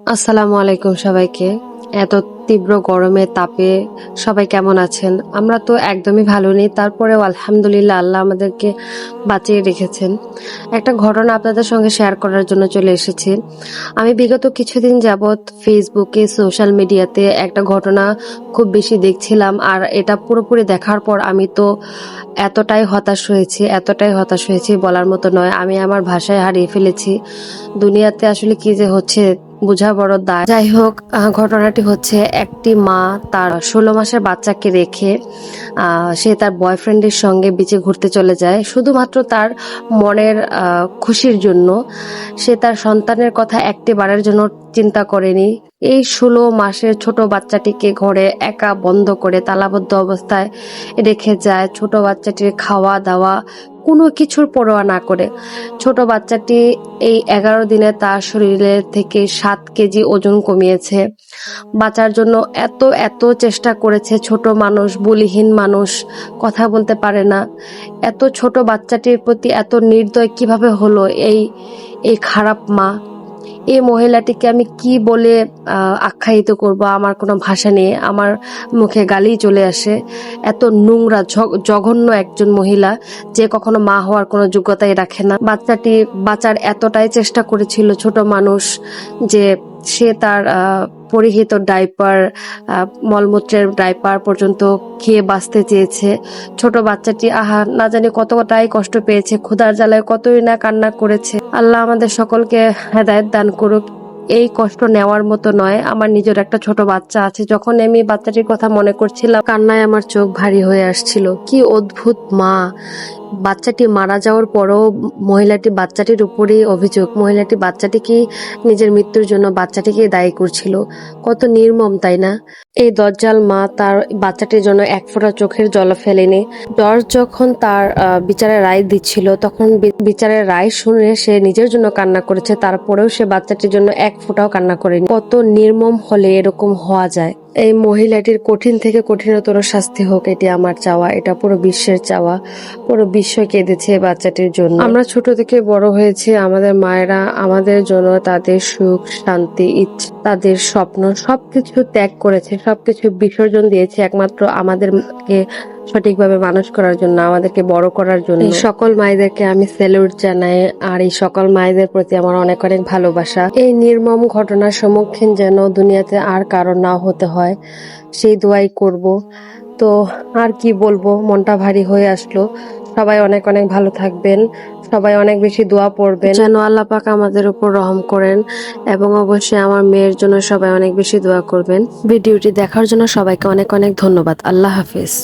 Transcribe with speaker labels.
Speaker 1: আসসালামু আলাইকুম সবাইকে। এত তীব্র গরমে তাপে সবাই কেমন আছেন? আমরা তো একদমই ভালো নেই, তারপরেও আলহামদুলিল্লাহ আল্লাহ আমাদেরকে বাঁচিয়ে রেখেছেন। একটা ঘটনা আপনাদের সঙ্গে শেয়ার করার জন্য চলে এসেছি। আমি বিগত কিছুদিন যাবৎ ফেসবুকে, সোশ্যাল মিডিয়াতে একটা ঘটনা খুব বেশি দেখছিলাম, আর এটা পুরোপুরি দেখার পর আমি তো এতটাই হতাশ হয়েছি, এতটাই হতাশ হয়েছি বলার মতো নয়। আমি আমার ভাষায় হারিয়ে ফেলেছি। দুনিয়াতে আসলে কি যে হচ্ছে বোঝা বড় দায়। যাই হোক ঘটনাটি হচ্ছে একটি মা তার ষোলো মাসের বাচ্চাকে রেখে সে তার বয়ফ্রেন্ডের সঙ্গে বিচে ঘুরতে চলে যায়। শুধুমাত্র তার মনের খুশির জন্য সে তার সন্তানের কথা একটি বারের জন্য চিন্তা করেনি। এই ষোলো মাসের ছোট বাচ্চাটিকে ঘরে একা বন্ধ করে তালাবদ্ধ অবস্থায় রেখে যায়। ছোট বাচ্চাটির খাওয়া দাওয়া কোনো কিছুর পরোয়া না করে। ছোট বাচ্চাটি এই এগারো দিনে তার শরীরের থেকে সাত কেজি ওজন কমিয়েছে। বাঁচার জন্য এত এত চেষ্টা করেছে ছোট মানুষ, বলিহীন মানুষ, কথা বলতে পারে না। এত ছোট বাচ্চাটির প্রতি এত নির্দয় কীভাবে হলো এই এই খারাপ মা? এই মহিলাটিকে আমি কি বলে আখ্যায়িত করব আমার কোনো ভাষা নেই। আমার মুখে গালি চলে আসে। এত নোংরা জঘন্য একজন মহিলা যে কখনো মা হওয়ার কোনো যোগ্যতাই রাখে না। বাচ্চাটি বাঁচার এতটাই চেষ্টা করেছিল ছোট মানুষ যে সে তার পরিহিত ডাইপার মলমূত্রের ডাইপার পর্যন্ত খেয়ে বাঁচতে চেয়েছে। ছোট বাচ্চাটি আহা, না জানি কতটাই কষ্ট পেয়েছে, ক্ষুধার জ্বালায় কতই না কান্না করেছে। আল্লাহ আমাদের সকলকে হেদায়ত দান করুক। এই কষ্ট নেওয়ার মতো নয়। আমার নিজের একটা ছোট বাচ্চা আছে। যখন আমি বাচ্চাটির কথা মনে করছিলাম, কান্নায় আমার চোখ ভারী হয়ে আসছিল। কি অদ্ভুত মা! বাচ্চাটি মারা যাওয়ার পরও মহিলাটি বাচ্চাটির উপরেই অভিযোগ। মহিলাটি বাচ্চাটিকে নিজের মৃত্যুর জন্য বাচ্চাটিকে দায়ী করছিল। কত নির্মম, তাই না? এই দজ্জাল মা তার বাচ্চাটির জন্য এক ফোঁটা চোখের জল ফেলেনি। জর্জ যখন তার বিচারের রায় দিচ্ছিল, তখন বিচারের রায় শুনে সে নিজের জন্য কান্না করেছে, তারপরেও সে বাচ্চাটির জন্য এক ফোঁটাও কান্না করেনি। কত নির্মম হলে এরকম হওয়া যায়। এই মহিলাটির কঠিন থেকে কঠিনতর শাস্তি হোক, এটি আমার চাওয়া, এটা পুরো বিশ্বের চাওয়া, পুরো বিশ্ব কেঁদেছে বাচ্চাটির জন্য। আমরা ছোট থেকে বড় হয়েছি, আমাদের মায়েরা আমাদের জন্য তাদের সুখ, শান্তি, ইচ্ছা, তাদের স্বপ্ন সবকিছু ত্যাগ করেছে, সবকিছু বিসর্জন দিয়েছে, একমাত্র আমাদেরকে সঠিকভাবে মানুষ করার জন্য আমাদেরকে বড় করার জন্য। এই সকল মায়েদেরকে আমি স্যালুট জানাই আর এই সকল মায়েদের প্রতি আমার অনেক অনেক ভালোবাসা। এই নির্মম ঘটনার সম্মুখীন যেন দুনিয়াতে আর কারও না হতে হয় সেই দোয়াই করব। তো আর কি বলব মনটা ভারী হয়ে আসলো। সবাই অনেক অনেক ভালো থাকবেন সবাই অনেক বেশি দোয়া পড়বেন। যেন আল্লাহ পাক আমাদের উপর রহম করেন এবং অবশ্যই আমার মেয়ের জন্য সবাই অনেক বেশি দোয়া করবেন। ভিডিওটি দেখার জন্য সবাইকে অনেক অনেক ধন্যবাদ। আল্লাহ হাফিজ।